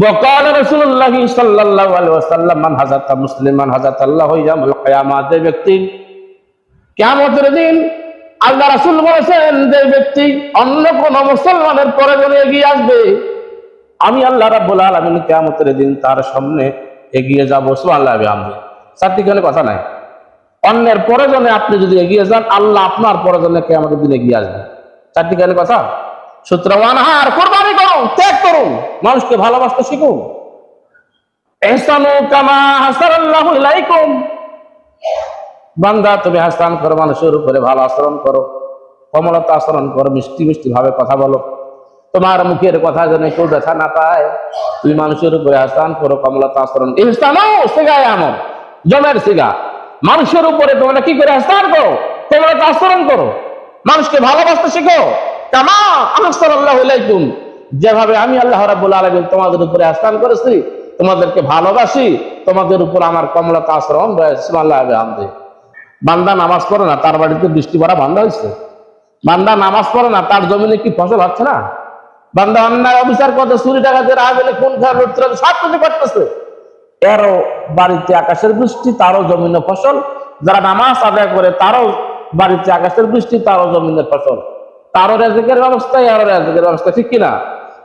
وقال رسول الله صلى الله عليه وسلم من حزت مسلم من حزت الله يوم القيامة যে ব্যক্তি কিয়ামতের দিন আল্লাহ রাসূল বলেছেন যে ব্যক্তি অন্য কোন মুসলমানের প্রয়োজনে এগিয়ে আসবে আমি আল্লাহ রাব্বুল আলামিন কিয়ামতের দিন তার সামনে এগিয়ে যাব সুবহানাল্লাহ বিহামদি চারটিখানে কথা নাই অন্যের প্রয়োজনে আপনি যদি এগিয়ে যান আল্লাহ আপনার প্রয়োজনে কিয়ামতের দিন এগিয়ে আসবে চারটিখানে কথা সুতরাং হার কোরবানি করুন ত্যাগ করুন মানুষকে ভালোবাসতে শিখুন। এহসানু কামা হাসানাল্লাহু ইলাইকুম বান্দা, তুমি হাসান করো, মানুষের উপরে ভালো আচরণ করো। কমলতা আচরণ করো, মিষ্টি মিষ্টি ভাবে কথা বলো। তোমার মুখের কথা যেন কেউ দেখা না পায়। তুমি মানুষের উপরে হাসান করো, কমলতা আচরণ। ইহসানও সিগায় আমল জমের সিগা। মানুষের উপরে তোমরা কি করে হাসান করো, কমলতা আচরণ করো। মানুষকে ভালোবাসতে শিখো। যেভাবে আমি আল্লাহ রাব্বুল আলামিন তোমাদের উপরে আস্থান করেছি, তোমাদেরকে ভালোবাসি, তোমাদের উপর আমার কমলতা আচরণ রয়েছে। আল্লাহ আমদে বান্দা নামাজ পড়ে না, তার বাড়িতে বৃষ্টি পড়া বান্দা হয়েছে। বান্দা নামাজ পড়ে না, তার জমিনে কি ফসল হচ্ছে না? বান্দা অন্যায় অবিচার করতে, চুরি টাকাতে রাহ গেলে কোন খেয়াল লুটতে সব কিছু করতেছে। এরও বাড়িতে আকাশের বৃষ্টি, তারও জমিনে ফসল। যারা নামাজ আদায় করে, তারও বাড়িতে আকাশের বৃষ্টি, তারও জমিনের ফসল। তারও রেজেকের ব্যবস্থা এরও রেজেকের ব্যবস্থা, ঠিক কিনা?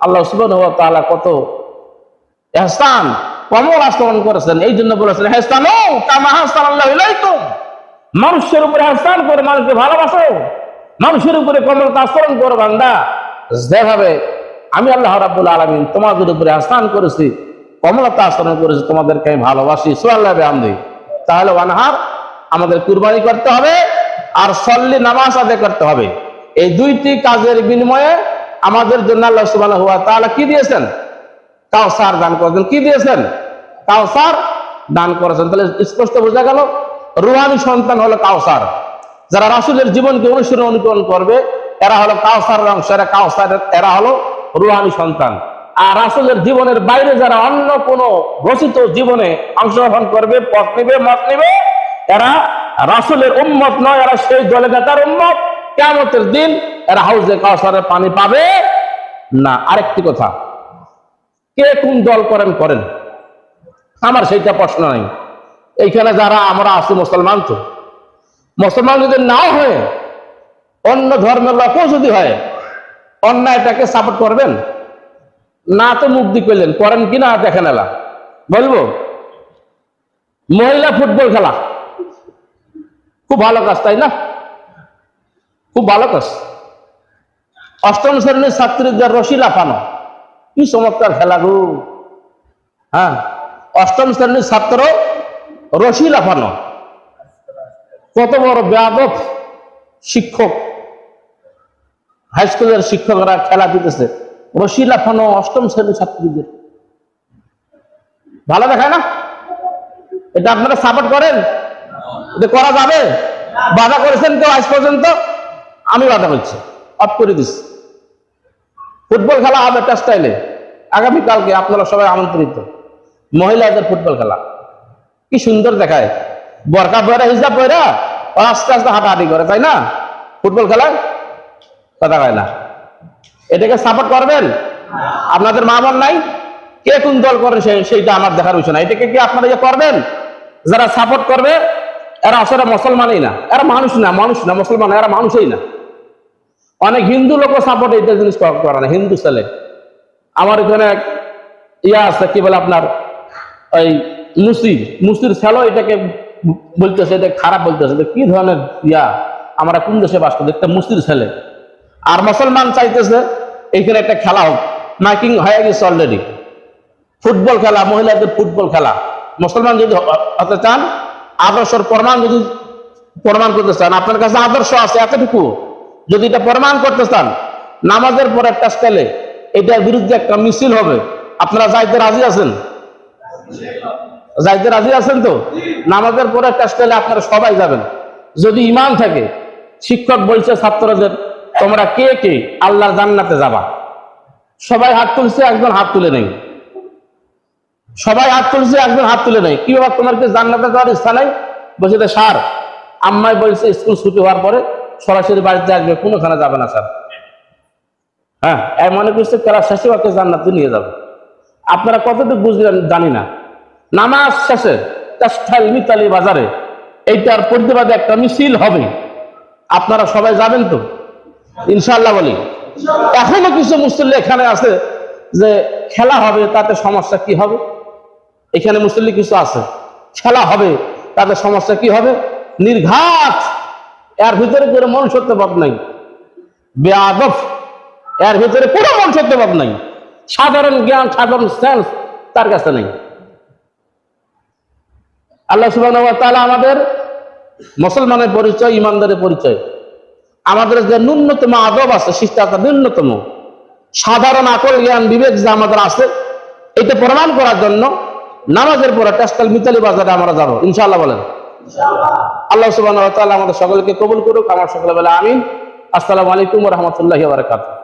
আল্লাহ সুবাহ তাআলা কত এহসান কমল আচরণ করেছেন এই জন্য বলেছেন হেস্তানো কামা হাসান আল্লাহ ইলাইকুম। মানুষের উপরে আহসান করে মানুষকে ভালোবাসো, মানুষের উপরে কমলতা আচরণ করো বান্দা। যেভাবে আমি আল্লাহ রাব্বুল আলামিন তোমাদের উপরে আহসান করেছি কমলতা আচরণ করেছি, তোমাদেরকে আমি ভালোবাসি সুআল্লাহ আমদি তাহলে ওয়ানহার আমাদের কুরবানি করতে হবে, আর সল্লি নামাজ আদায় করতে হবে। এই দুইটি কাজের বিনিময়ে আমাদের জন্য আল্লাহ সুবহানাহু ওয়া তাআলা কি দিয়েছেন? কাউসার দান করেছেন। কি দিয়েছেন? কাউসার দান করেছেন। তাহলে স্পষ্ট বোঝা গেল, রুহানি সন্তান হলো কাউসার যারা রাসুলের জীবনকে অনুসরণ অনুকরণ করবে, এরা হলো কাউসারের অংশ, এরা কাউসার এরা হলো রুহানি সন্তান। আর রাসুলের জীবনের বাইরে যারা অন্য কোন ঘোষিত জীবনে অংশগ্রহণ করবে, পথ নিবে, মত নিবে, এরা রাসুলের উম্মত নয়, এরা সেই জলে উম্মত। কেমতের দিন এরা হাউজে কাউসারের পানি পাবে না। আরেকটি কথা, কে কোন দল করেন করেন। আমার সেইটা প্রশ্ন নাই। এইখানে যারা আমরা আছি মুসলমান তো। মুসলমান যদি নাও হয়, অন্য ধর্মের লোকও যদি হয় অন্যায়টাকে সাপোর্ট করবেন? না তো মুক্তি করলেন করেন কি না দেখেন এলা বলব, মহিলা ফুটবল খেলা। খুব ভালো কাজ, তাই না? খুব ভালো কাজ। অষ্টম শ্রেণির ছাত্রীদের রশি লাফানো কি চমৎকার খেলা গো হ্যাঁ অষ্টম শ্রেণির ছাত্র রশি লাফানো কত বড় ব্যাপক শিক্ষক হাই স্কুলের শিক্ষকরা খেলা দিতেছে। রশি লাফানো অষ্টম শ্রেণির ছাত্রীদের। ভালো দেখায় না? এটা আপনারা সাপোর্ট করেন? এটা করা যাবে? বাধা করেছেন কেউ আজ পর্যন্ত? আমি বাধা করছি অফ করে দিচ্ছি। ফুটবল খেলা হবে একটা স্টাইলে আগামীকালকে আপনারা সবাই আমন্ত্রিত। মহিলাদের ফুটবল খেলা। কি সুন্দর দেখায়। বরকা পয়রা হিসাব পয়রা আস্তে আস্তে হাঁটাহাঁটি করে, তাই না? ফুটবল খেলায় কথা কয় না। এটাকে সাপোর্ট করবেন? আপনাদের মা বোন নাই? কে কোন দল করেন সেইটা আমার দেখার বিষয় না। এটাকে কি আপনারা যে করবেন? যারা সাপোর্ট করবে, এরা আসলে মুসলমানই না। এরা মানুষ না মানুষ না, মুসলমান এরা মানুষই না। অনেক হিন্দু লোক সাপোর্ট এইটা জিনিস করে না, হিন্দু ছেলে। আমার এখানে ইয়া আছে, কি বলে আপনার? ওই মুসি মুসির ছেলে এটাকে বলতেছে, এটা খারাপ বলতেছে। কি ধরনের ইয়া? আমরা কোন দেশে বাস করি? একটা মুসির ছেলে। আর মুসলমান চাইতেছে এইখানে একটা খেলা হোক। মাইকিং হয়ে গেছে অলরেডি ফুটবল খেলা, মহিলাদের ফুটবল খেলা। মুসলমান যদি হতে চান, আদর্শর প্রমাণ যদি প্রমাণ করতে চান, আপনার কাছে আদর্শ আছে এতটুকু। যদি এটা প্রমাণ করতে চান, নামাজের পর একটা স্টাইলে এটার বিরুদ্ধে একটা মিছিল হবে। আপনারা যাইতে রাজি আছেন? যাইতে রাজি আছেন তো? নামাজের পরে একটা স্টাইলে আপনারা সবাই যাবেন। যদি ইমান থাকে, শিক্ষক বলছে, ছাত্রদের, তোমরা কে কে? আল্লাহর জান্নাতে যাবা। সবাই হাত তুলছে, একজন হাত তুলে নেই। সবাই হাত তুলছে, একজন হাত তুলে নেই। কি বাবা তোমার কি জান্নাতে যাওয়ার ইচ্ছা নাই? বলছে যে, স্যার, আম্মাই বলছে, স্কুল ছুটি হওয়ার পরে সরাসরি বাড়িতে আসবে, কোনোখানে যাবে না, স্যার। হ্যাঁ এর মনে করছে তারা শেষে ওকে জান্নাতে নিয়ে যাবে। আপনারা কতটুকু বুঝলেন, জানি না। নামাজ শেষে মিতালি বাজারে এইটার প্রতিবাদে একটা মিছিল হবে। আপনারা সবাই যাবেন তো? ইনশাল্লাহ বলি। এখনও কিছু মুসল্লি এখানে আছে যে খেলা হবে, তাতে সমস্যা কি হবে? এখানে মুসল্লি কিছু আছে। খেলা হবে, তাতে সমস্যা কি হবে? নির্ঘাত এর ভিতরে কোনো মনুষ্যত্বভাব নাই। বেআদব, এর ভিতরে কোনো মনুষ্যত্বভাব নাই। সাধারণ জ্ঞান, সাধারণ সেন্স তার কাছে নেই। আল্লাহ ওয়া আমাদের মুসলমানের পরিচয় ইমানদারের পরিচয়। আমাদের যে ন্যূনতম আদব আছে, শিষ্টাচার ন্যূনতম। সাধারণ আকল জ্ঞান, বিবেক যে আমাদের আছে, এটা প্রমাণ করার জন্য নামাজের পরে টেস্টাল মিতালি বাজারে আমরা যাব। ইনশাল্লাহ বলেন। আল্লাহ সুবাহ আমাদের সকলকে কবুল করুক আমার সকলে বলে আমিন। আসসালামু আলাইকুম রহমতুল্লাহ বারকাতু